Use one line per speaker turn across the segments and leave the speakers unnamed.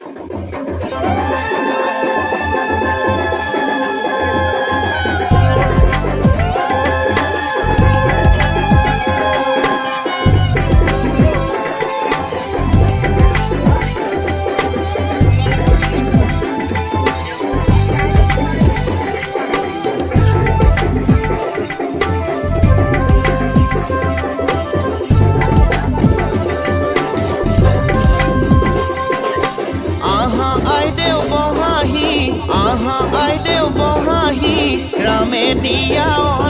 Thank you.
你要。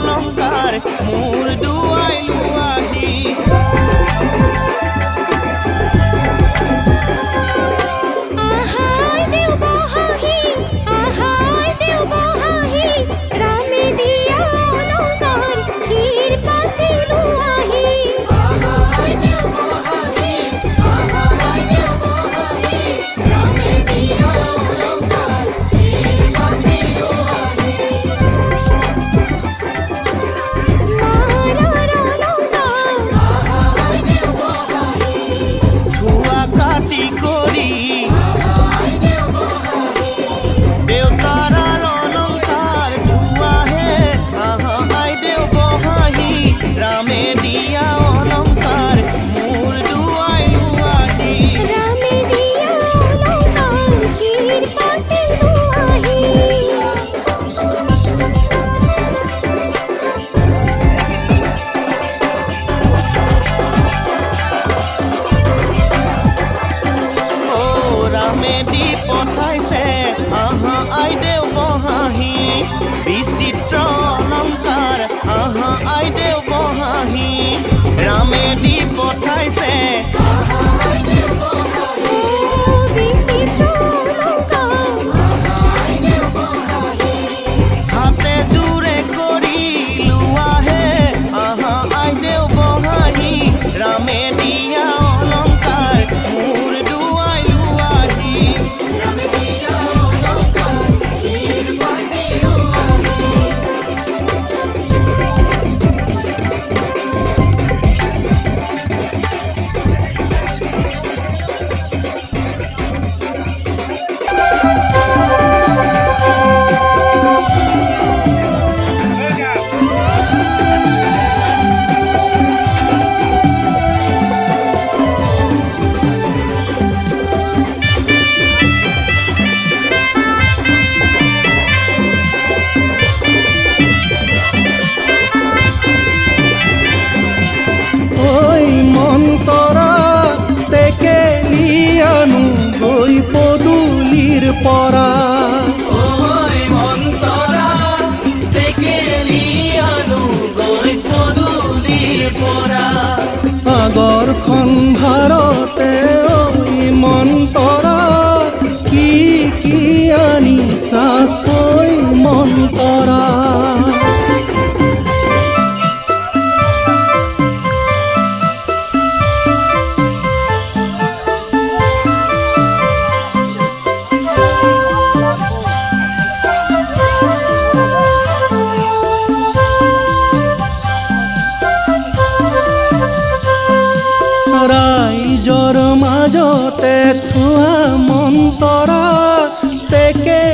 নামেদি পঠাইছে। আহা আইদেউ বহাহি। বিচিত্ৰ অলংকাৰ। আহা আইদেউ বহাহি। ৰামেদি পঠাইছে। আহা
আগৰখন ভাৰতে মন্তৰা কি কি আনিছা কৈ মন্তৰা ছোঁয়া